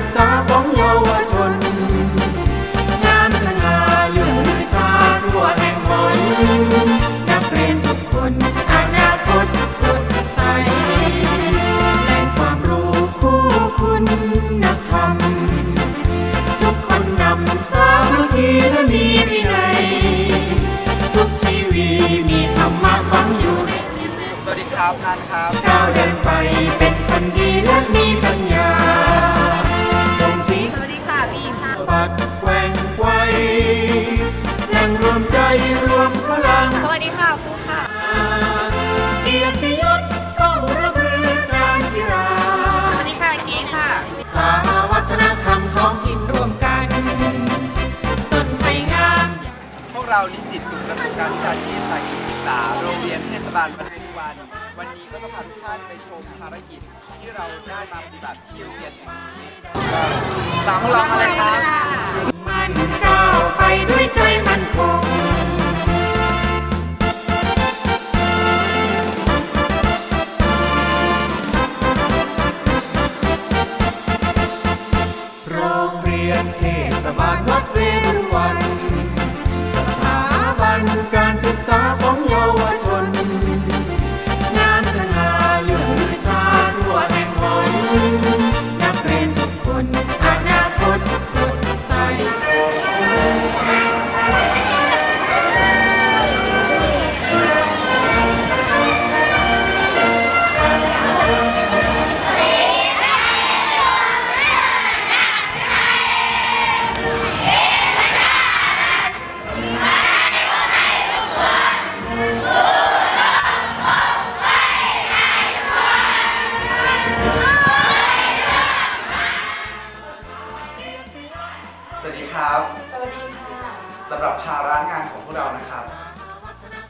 ศึกษาของเยาวชน งามสง่าเลื่องลือชาทั่วแห่งหนนักเรียนทุกคนอนาคตสดใสแหล่งความรู้คู่คุณนักธรรม ทุกคนนำสามัคคีและมีวินัยทุกชีวิตมีธรรมะฝังอยู่สวัสดีครับทานครับก้าวเดินไปเป็นคนดีและมีปัญญา วัสดีค่ะฟูค่ะ เกียรติยศก้องระเบือการกีฬาสวัสดีค่ะเค้กค่ะ สาวัฒนธรรมท้องถิ่นร่วมกัน ต้นไม้งาม พวกเรานิสิตกลุ่มประสบการณ์วิชาชีพสายศึกษา โรงเรียนเทศบาลปทุมวัน วันนี้ก็จะพาทุกท่านไปชมภารกิจที่เราได้มาปฏิบัติที่โรงเรียนแห่งนี้ตามพวกเรามาเลยครับ มันก้าวไปด้วยใจมันคง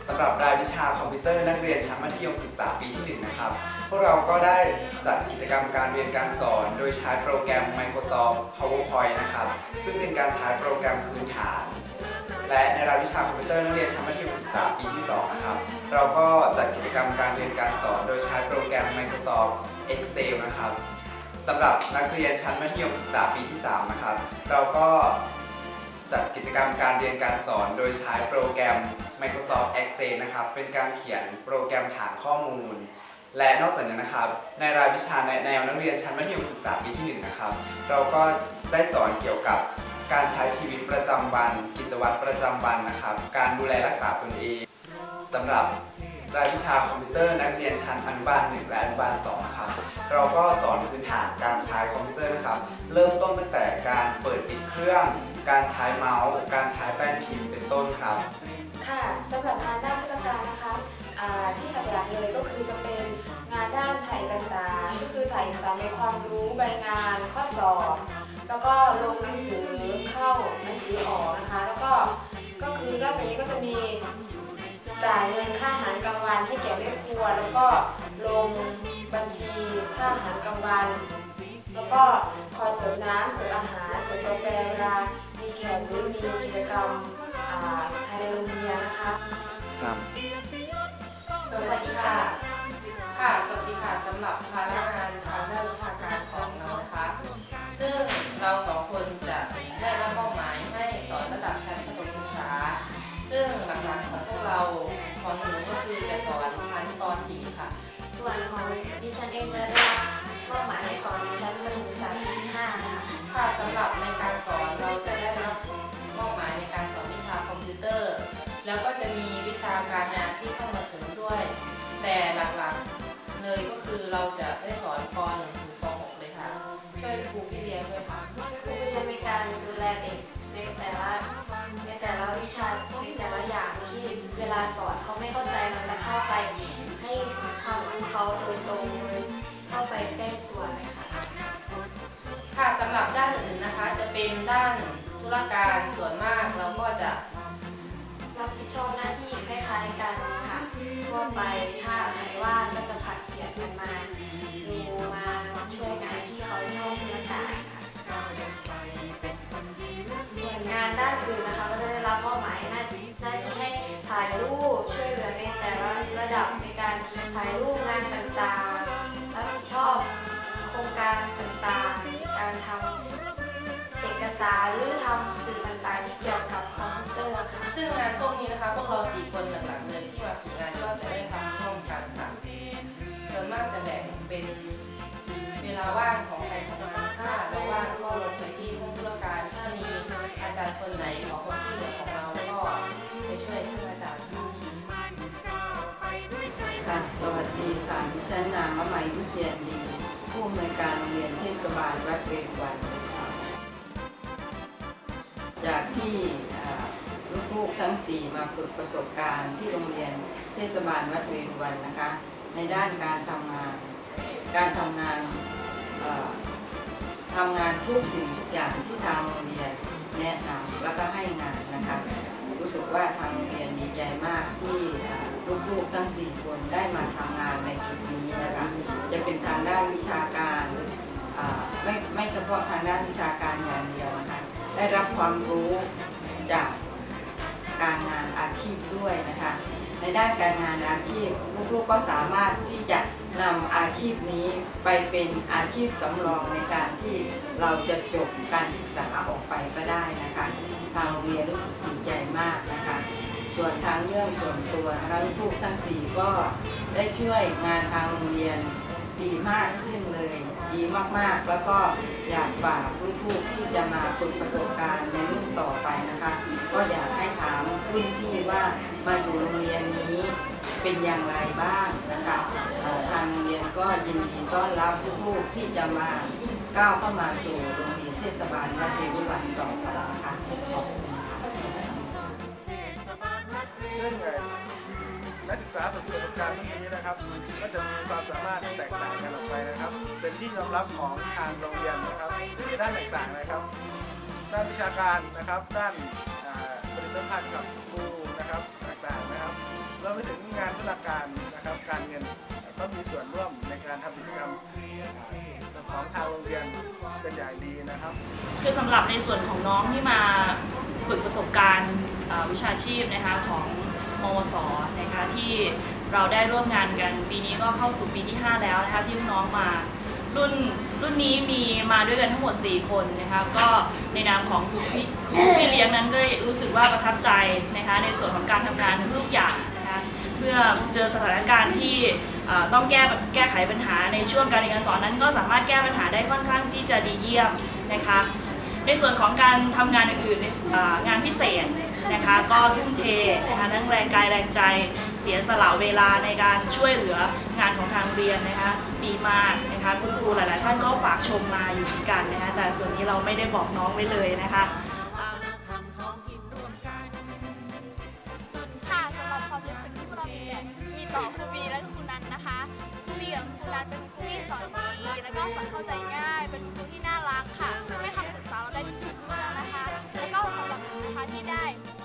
สำหรับรายวิชาคอมพิวเตอร์นักเรียนชั้นมัธยมศึกษาปีที่ 1 นะครับ พวกเราก็ได้จัดกิจกรรมการเรียนการสอน โดยใช้โปรแกรม Microsoft PowerPoint นะครับ ซึ่งเป็นการใช้โปรแกรมพื้นฐาน และในรายวิชาคอมพิวเตอร์นักเรียนชั้นมัธยมศึกษาปีที่ 2 นะครับ เราก็จัดกิจกรรมการเรียนการสอน โดยใช้โปรแกรม Microsoft Excel นะครับสำหรับนักเรียนชั้นมัธยมศึกษาปีที่ 3 นะครับ เราก็จัดกิจกรรมการเรียนการสอน โดยใช้โปรแกรม Microsoft Access นะครับ เป็นการเขียนโปรแกรมฐานข้อมูล และนอกจากนั้นนะครับ ในรายวิชาในแนวนักเรียนชั้นมัธยมศึกษาปีที่ 1 นะครับ เราก็ได้สอนเกี่ยวกับการใช้ชีวิตประจำวัน กิจวัตรประจำวันนะครับ การดูแลรักษาตนเองสำหรับรายวิชาคอมพิวเตอร์นักเรียนชั้นอนุบาล1และอนุบาล2นะครับเราก็สอนพื้นฐานการใช้คอมพิวเตอร์นะครับเริ่มต้นตั้งแต่การเปิดปิดเครื่อง การใช้เมาส์ การใช้แป้นพิมพ์เป็นต้นครับ ค่ะสำหรับงานด้านธุรการนะคะที่หลักๆเลยก็คือจะเป็นงานด้านถ่ายเอกสารก็คือถ่ายเอกสารในความรู้ใบงานข้อสอบแล้วก็ลงหนังสือเข้าหนังสือออกนะคะ แล้วก็ก็คือนอกจากนี้ก็จะมีจ่ายเงินค่าอาหารกลางวันให้แก่แม่ครัว แล้วก็ลงบัญชีค่าอาหารกลางวัน แล้วก็คอยเสิร์ฟน้ำเสิร์ฟอาหารเสิร์ฟกาแฟเวลามีแขกหรือมีกิจกรรม ภายในโรงเรียนนะคะสวัสดีค่ะ ค่ะ สวัสดีค่ะสำหรับภาระงานทางด้านวิชาการของเรานะคะ ซึ่งเราสองคนจะได้รับมอบหมายให้สอนระดับชั้นประถมศึกษา ซึ่งหลักๆของพวกเราของหนูก็คือจะสอนชั้นป .4 ค่ะ ส่วนของดิฉันเองจะได้รับมอบหมายให้สอนชั้นประถมศึกษาปีที่5ค่ะ ค่ะสำหรับในการสอน เลยก็คือเราจะได้สอนป .1 ถึงป .6 เลยค่ะ ช่วยครูพี่เลี้ยงด้วยค่ะ ครูก็ยังมีการดูแลเด็กในแต่ละในแต่ละวิชาในแต่ละอย่างที่เวลาสอนเขาไม่เข้าใจเราจะเข้าไป ให้ความรู้เขาโดยตรงเลยเข้าไปใกล้ตัวเลยค่ะ ค่ะสำหรับด้านอื่นๆนะคะ จะเป็นด้านธุรการส่วนมากเราก็จะ รับผิดชอบหน้าที่คล้ายๆกันค่ะทั่วไปถ้าใครว่างก็จะผลัดเปลี่ยนกันมาดูมา ลาว่างของใครของมันถ้าเราว่างก็ลงไปที่ห้องผู้การ ถ้ามีอาจารย์คนไหนขอความช่วยเหลือของเราก็ไปช่วยท่านอาจารย์ค่ะ สวัสดีค่ะพิฉันนางมะไหมวิเชียนดี ผู้อำนวยการโรงเรียนเทศบาลวัดเวงวัน จากที่ลูกๆทั้ง 4 มาฝึกประสบการณ์ที่โรงเรียนเทศบาลวัดเวงวันนะคะ ในด้านการทำงาน การทำงาน ทำงานทุกสิ่งทุกอย่างที่ทางโรงเรียนแนะนำแล้วก็ให้งานนะคะรู้สึกว่าทางโรงเรียนดีใจมากที่ลูกๆทั้ง 4 คนได้มาทำงานในจุดนี้นะคะจะเป็นทางด้านวิชาการไม่ไม่เฉพาะทางด้านวิชาการอย่างเดียวนะคะได้รับความรู้จากการงานอาชีพด้วยนะคะในด้านการงานอาชีพลูกๆก็สามารถที่จะ นำอาชีพนี้ไปเป็นอาชีพสำรองในการที่เราจะจบการศึกษาออกไปก็ได้นะคะทางโรงเรียนรู้สึกดีใจมากนะคะ ส่วนทางเรื่องส่วนตัวนะคะลูกทั้งสี่ก็ได้ช่วยงานทางโรงเรียนดีมากขึ้นเลย ดีมากๆ แล้วก็อยากฝากลูกๆที่จะมาฝึกประสบการณ์ในรุ่นต่อไปนะคะ ก็อยากให้ถามรุ่นพี่ว่ามาอยู่โรงเรียนนี้ เป็นอย่างไรบ้างนะคะเอ่อทางโรงเรียนก็ยินดีต้อนรับลูกๆที่จะมาก้าวเข้ามาสู่โรงเรียนเทศบาลวัดเทวิวันต่อไปนะคะขอบคุณค่ะเรื่องไงนักศึกษาฝึกประสบการณ์พวกนี้นะครับ ก็จะมีความสามารถแตกต่างกันออกไปนะครับ เป็นที่ยอมรับของทางโรงเรียนนะครับในด้านต่างๆนะครับ ด้านวิชาการนะครับ ด้านอ่าปฏิสัมพันธ์กับครูนะครับต่างๆนะค รับรวมไปถึงงานธุรการนะครับ การเงินก็มีส่วนร่วมในการทำกิจกรรมของทางโรงเรียนเป็นอย่างดีนะครับ คือสำหรับในส่วนของน้องที่มาฝึกประสบการณ์วิชาชีพนะคะของมวสนะคะที่เราได้ร่วมงานกันปีนี้ก็เข้าสู่ปีที่ 5 แล้วนะคะที่น้องมารุ่นรุ่นนี้มีมาด้วยกันทั้งหมด 4 คนนะคะก็ในนามของครูพี่ครูพี่เลี้ยงนั้นก็รู้สึกว่าประทับใจนะคะในส่วนของการทำงานทุกอย่าง เมื่อเจอสถานการณ์ที่ต้องแก้แก้ไขปัญหาในช่วงการเรียนการสอนนั้น ก็สามารถแก้ปัญหาได้ค่อนข้างที่จะดีเยี่ยมนะคะ ในส่วนของการทำงานอื่นๆในงานพิเศษนะคะก็ทุ่มเทนะคะทั้งแรงกายแรงใจเสียสละเวลาในการช่วยเหลืองานของทางเรียนนะคะดีมากนะคะคุณครูหลายๆท่านก็ฝากชมมาอยู่เหมือนกันนะคะแต่ส่วนนี้เราไม่ได้บอกน้องไว้เลยนะคะ สอนเข้าใจง่าย เป็นครูที่น่ารักค่ะ ให้คำปรึกษาเราได้ทุกเรื่องนะคะ แล้วก็สำหรับหนูนะคะที่ได้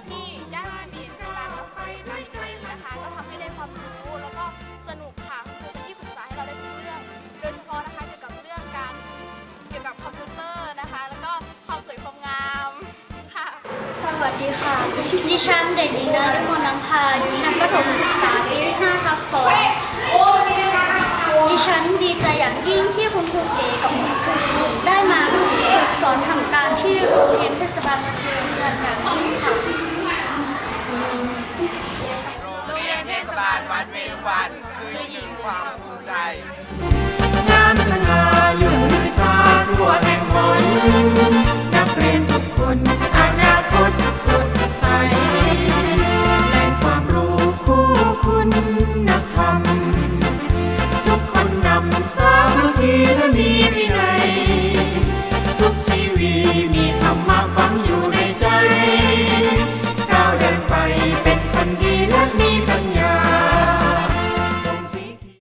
ที่ได้มาเรียนครูนันกับครูนันในครั้งนี้นะคะ ก็ทำให้ได้ความรู้แล้วก็สนุกค่ะครูเป็นที่ปรึกษาให้เราได้ทุกเรื่อง โดยเฉพาะนะคะเกี่ยวกับเรื่องการเกี่ยวกับคอมพิวเตอร์นะคะ แล้วก็ความสวยความงามค่ะ สวัสดีค่ะดิฉันเด็กหญิงนาริมนต์นำพาอยู่ชั้นประถมศึกษาปีที่5ทับ2 ดิฉันดีใจอย่างยิ่งที่คุณครูเก๋กับคุณครูได้มาฝึกสอนทำการที่โรงเรียนเทศบาลเมืองจันทร์ยิ่งค่ะโรงเรียนเทศบาลวัดเวรุวัคือความภูมิใจงามสง่าเลื่องลือชาทั่วแห่งหนนักเรียนทุกคนอนาคตสดใสแหล่งความรู้คู่คุณ